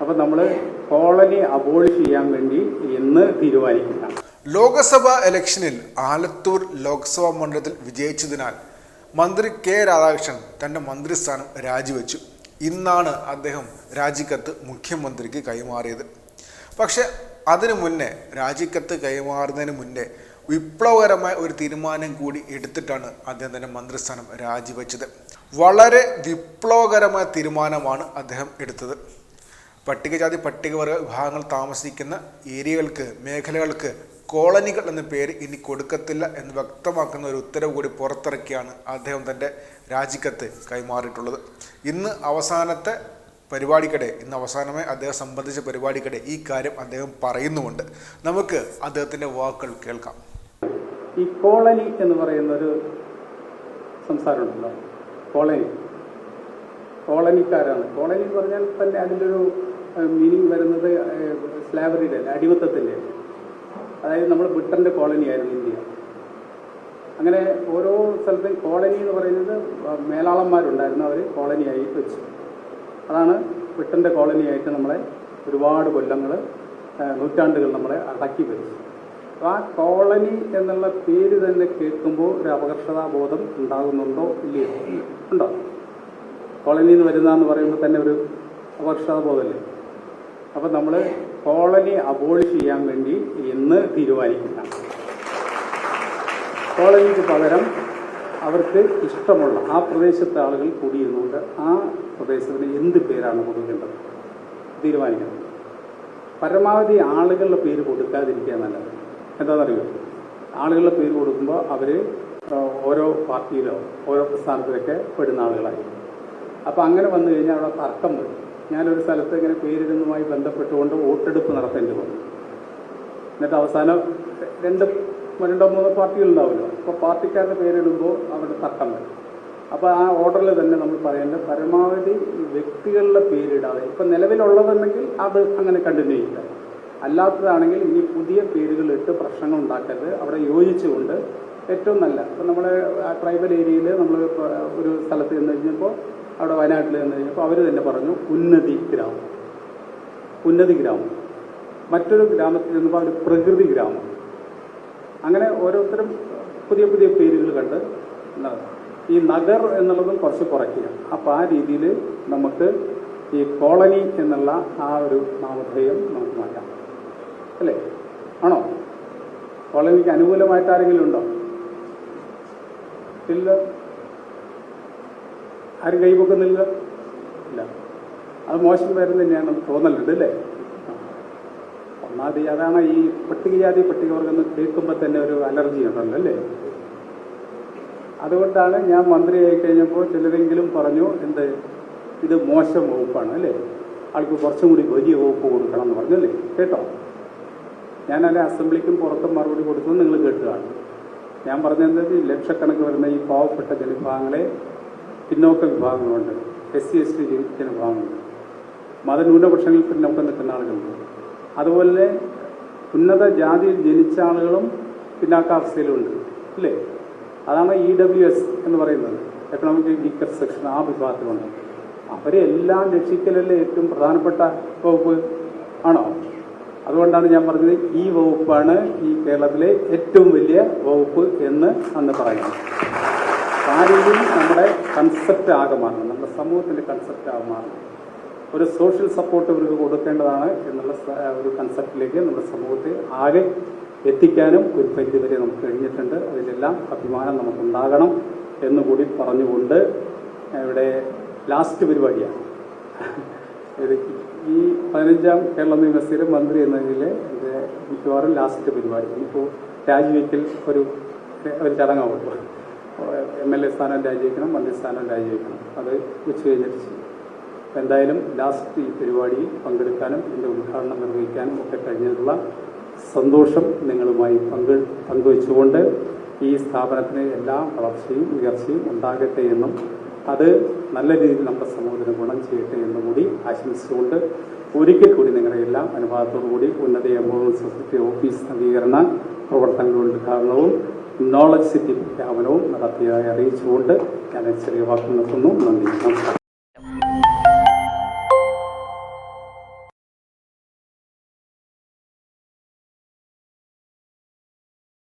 അപ്പോൾ നമ്മൾ colony abolish ചെയ്യാൻ വേണ്ടി ഇന്ന് തീരുമാനിക്കുന്ന. ലോക്സഭാ ഇലക്ഷനിൽ ആലത്തൂർ ലോക്സഭാ മണ്ഡലത്തിൽ വിജയിച്ചതിനാൽ മന്ത്രി കെ രാധാകൃഷ്ണൻ തന്റെ മന്ത്രിസ്ഥാനം രാജിവെച്ചു. ഇന്നാണ് അദ്ദേഹം രാജിക്കത്ത് മുഖ്യമന്ത്രിക്ക് കൈമാറിയത്. പക്ഷെ അതിനു മുന്നേ രാജിക്കത്ത് കൈമാറുന്നതിന് മുന്നേ വിപ്ലവകരമായ ഒരു തീരുമാനം കൂടി എടുത്തിട്ടാണ് അദ്ദേഹം തന്റെ മന്ത്രിസ്ഥാനം രാജിവെച്ചത്. വളരെ വിപ്ലവകരമായ തീരുമാനമാണ് അദ്ദേഹം എടുത്തത്. പട്ടികജാതി പട്ടികവർഗ വിഭാഗങ്ങൾ താമസിക്കുന്ന ഏരിയകൾക്ക് മേഖലകൾക്ക് കോളനികൾ എന്ന പേര് ഇനി കൊടുക്കത്തില്ല എന്ന് വ്യക്തമാക്കുന്ന ഒരു ഉത്തരവ് കൂടി പുറത്തിറക്കിയാണ് അദ്ദേഹം തന്റെ രാജിക്കത്ത് കൈമാറിയിട്ടുള്ളത്. ഇന്ന് അവസാനത്തെ പരിപാടിക്കിടെ ഇന്ന് അവസാനമായി അദ്ദേഹം സംബന്ധിച്ച പരിപാടിക്കിടെ ഈ കാര്യം അദ്ദേഹം പറയുന്നുമുണ്ട്. നമുക്ക് അദ്ദേഹത്തിന്റെ വാക്കുകൾ കേൾക്കാം. ഈ കോളനി എന്ന് പറയുന്ന ഒരു സംസാരമുണ്ടല്ലോ. കോളനി. കോളനിക്കാരാണ്. കോളനി എന്ന് പറഞ്ഞാൽ തന്നെ അതിന്റെ ഒരു മീനിങ് വരുന്നത് സ്ലാവറിയുടെ അടിമത്തത്തിന്റെ അതായത് നമ്മൾ ബ്രിട്ടന്റെ കോളനിയായിരുന്നു ഇന്ത്യ. അങ്ങനെ ഓരോ സ്ഥലത്തും കോളനി എന്ന് പറയുന്നത് മേലാളന്മാരുണ്ടായിരുന്നു അവർ കോളനിയായി വെച്ചു. അതാണ് ബ്രിട്ടന്റെ കോളനിയായിട്ട് നമ്മളെ ഒരുപാട് കൊല്ലങ്ങൾ നൂറ്റാണ്ടുകൾ നമ്മളെ അടക്കി വെച്ചു. അപ്പോൾ ആ കോളനി എന്നുള്ള പേര് തന്നെ കേൾക്കുമ്പോൾ ഒരു അപകർഷതാബോധം ഉണ്ടാകുന്നുണ്ടോ ഇല്ലയോ? ഉണ്ടോ? കോളനി എന്ന് വരുന്നതെന്ന് പറയുമ്പോൾ തന്നെ ഒരു അപകർഷതാബോധമല്ലേ അപ്പം നമ്മൾ കോളനി അബോളിഷ് ചെയ്യാൻ വേണ്ടി ഇന്ന് തീരുമാനിക്കുന്ന കോളനിക്ക് പകരം അവർക്ക് ഇഷ്ടമുള്ള ആ പ്രദേശത്തെ ആളുകൾ കൂടിയിരുന്നുകൊണ്ട് ആ പ്രദേശത്തിന് എന്ത് പേരാണ് കൊടുക്കേണ്ടത് തീരുമാനിക്കണം. പരമാവധി ആളുകളുടെ പേര് കൊടുക്കാതിരിക്കുക നല്ലത്. എന്താണെന്നറിയോ? ആളുകളുടെ പേര് കൊടുക്കുമ്പോൾ അവർ ഓരോ പാർട്ടിയിലോ ഓരോ പ്രസ്ഥാനത്തിലൊക്കെ പെടുന്ന ആളുകളായി അപ്പോൾ അങ്ങനെ വന്നു കഴിഞ്ഞാൽ അവിടെ തർക്കം വരും. ഞാനൊരു സ്ഥലത്ത് ഇങ്ങനെ പേരിടുന്നതുമായി ബന്ധപ്പെട്ടുകൊണ്ട് വോട്ടെടുപ്പ് നടത്തേണ്ടി വന്നു. എന്നിട്ട് അവസാനം രണ്ട് രണ്ടോ മൂന്നോ പാർട്ടികളുണ്ടാവുമല്ലോ അപ്പോൾ പാർട്ടിക്കാരുടെ പേരിടുമ്പോൾ അവിടെ തർക്കം വരും. അപ്പോൾ ആ ഓർഡറിൽ തന്നെ നമ്മൾ പറയേണ്ടത് പരമാവധി വ്യക്തികളുടെ പേരിടാതെ ഇപ്പം നിലവിലുള്ളതുണ്ടെങ്കിൽ അത് അങ്ങനെ കണ്ടിന്യൂ ചെയ്യുക അല്ലാത്തതാണെങ്കിൽ ഇനി പുതിയ പേരുകൾ ഇട്ട് പ്രശ്നങ്ങൾ ഉണ്ടാക്കരുത്. അവിടെ യോജിച്ചുകൊണ്ട് ഏറ്റവും നല്ല ഇപ്പം ആ ട്രൈബൽ ഏരിയയിൽ നമ്മൾ ഒരു സ്ഥലത്ത് ചെന്ന് കഴിഞ്ഞപ്പോൾ അവിടെ വയനാട്ടിൽ നിന്ന്. കഴിഞ്ഞപ്പോൾ അവർ തന്നെ പറഞ്ഞു ഉന്നതി ഗ്രാമം. ഉന്നതി ഗ്രാമം. മറ്റൊരു ഗ്രാമത്തിൽ ചെന്നപ്പോൾ അവർ പ്രകൃതി ഗ്രാമം. അങ്ങനെ ഓരോരുത്തരും പുതിയ പുതിയ പേരുകൾ കണ്ട് ഈ നഗർ എന്നുള്ളതും കുറച്ച് കുറയ്ക്കുക. അപ്പോൾ ആ രീതിയിൽ നമുക്ക് ഈ കോളനി എന്നുള്ള ആ ഒരു നാമധേയം നമുക്ക് മാറ്റാം. അല്ലേ? ആണോ? കോളനിക്ക് അനുകൂലമായിട്ട് ആരെങ്കിലും ഉണ്ടോ? ഇല്ല? ആരും കൈപൊക്കുന്നില്ല ഇല്ല. അത് മോശം പേരും തന്നെയാണ് തോന്നലുണ്ട് അല്ലേ? ഒന്നാമത് അതാണ് ഈ പട്ടികജാതി പട്ടികവർഗം എന്ന് കേൾക്കുമ്പോൾ തന്നെ ഒരു അലർജി ഉണ്ടല്ലോ അല്ലേ? അതുകൊണ്ടാണ് ഞാൻ മന്ത്രിയായി കഴിഞ്ഞപ്പോൾ ചിലരെങ്കിലും പറഞ്ഞു എന്ത്? ഇത് മോശം വകുപ്പാണ് അല്ലേ? ആൾക്ക് കുറച്ചും കൂടി വലിയ വകുപ്പ് കൊടുക്കണം എന്ന് പറഞ്ഞു അല്ലേ കേട്ടോ? ഞാൻ അതിന്റെ അസംബ്ലിക്കും പുറത്തും മറുപടി കൊടുത്തത് നിങ്ങൾ കേട്ടുകയാണ് ഞാൻ പറഞ്ഞത് ലക്ഷക്കണക്ക് വരുന്ന ഈ പാവപ്പെട്ട ജനവിഭാഗങ്ങളെ പിന്നോക്ക വിഭാഗങ്ങളുണ്ട്. എസ് സി എസ് ടി ജീവിക്കുന്ന വിഭാഗങ്ങളുണ്ട്. മതന്യൂനപക്ഷങ്ങളിൽ പിന്നോക്കം നിൽക്കുന്ന ആളുകളുണ്ട്. അതുപോലെ ഉന്നത ജാതിയിൽ ജനിച്ച ആളുകളും പിന്നാക്കാവസ്ഥയിലുണ്ട് അല്ലേ അതാണ് ഇ ഡബ്ല്യു എസ് എന്ന് പറയുന്നത്. എക്കണോമിക് വീക്കർ സെക്ഷൻ ആ വിഭാഗത്തിലുണ്ട്. അവരെ എല്ലാം രക്ഷിക്കലല്ലേ ഏറ്റവും പ്രധാനപ്പെട്ട വകുപ്പ്? ആണോ? അതുകൊണ്ടാണ് ഞാൻ പറഞ്ഞത് ഈ വകുപ്പാണ് ഈ കേരളത്തിലെ ഏറ്റവും വലിയ വകുപ്പ് എന്ന് അന്ന് പറയുന്നത്. ആ രീതിയിൽ നമ്മുടെ കൺസെപ്റ്റ് ആകെ മാറണം നമ്മുടെ സമൂഹത്തിന്റെ കൺസെപ്റ്റ് ആകെ മാറണം ഒരു സോഷ്യൽ സപ്പോർട്ട് ഇവർക്ക് കൊടുക്കേണ്ടതാണ് എന്നുള്ള ഒരു കൺസെപ്റ്റിലേക്ക് നമ്മുടെ സമൂഹത്തെ ആകെ എത്തിക്കാനും ഒരു പരിധിവരെ നമുക്ക് കഴിഞ്ഞിട്ടുണ്ട്. അതിലെല്ലാം അഭിമാനം നമുക്കുണ്ടാകണം എന്നുകൂടി പറഞ്ഞുകൊണ്ട് ഇവിടെ ലാസ്റ്റ് പരിപാടിയാണ്. ഈ പതിനഞ്ചാം കേരള നിയമസഭയിലെ മന്ത്രി എന്ന നിലയിൽ എന്റെ മിക്കവാറും ലാസ്റ്റ് പരിപാടി. ഇപ്പോൾ രാജിവെക്കൽ ഒരു ഒരു ചടങ്ങാവുള്ളൂ എം എൽ എ സ്ഥാനം രാജിവെക്കണം മന്ത്രിസ്ഥാനം രാജിവെക്കണം. അത് ഉച്ച കഴിഞ്ഞിട്ട് ചെയ്യും. എന്തായാലും ലാസ്റ്റ് ഈ പരിപാടിയിൽ പങ്കെടുക്കാനും ഇതിന്റെ ഉദ്ഘാടനം നിർവഹിക്കാനും ഒക്കെ കഴിഞ്ഞിട്ടുള്ള സന്തോഷം നിങ്ങളുമായി പങ്ക് പങ്കുവെച്ചുകൊണ്ട് ഈ സ്ഥാപനത്തിന് എല്ലാ വളർച്ചയും ഉയർച്ചയും ഉണ്ടാകട്ടെ എന്നും അത് നല്ല രീതിയിൽ നമ്മുടെ സമൂഹത്തിന് ഗുണം ചെയ്യട്ടെ എന്നും കൂടി ആശംസിച്ചുകൊണ്ട് ഒരിക്കൽ കൂടി നിങ്ങളുടെ എല്ലാം അനുഭവത്തോടു കൂടി ഉന്നത എംപവർമെന്റ് സൊസൈറ്റി ഓഫീസ് നവീകരണ പ്രവർത്തനങ്ങളുടെ ഉദ്ഘാടനവും നോളജ് സിറ്റി പ്രഖ്യാപനവും നടത്തിയതായി അറിയിച്ചുകൊണ്ട് ഞാൻ ചെറിയ വാക്കുകൾ നിർത്തുന്നു. നന്ദി നമസ്കാരം.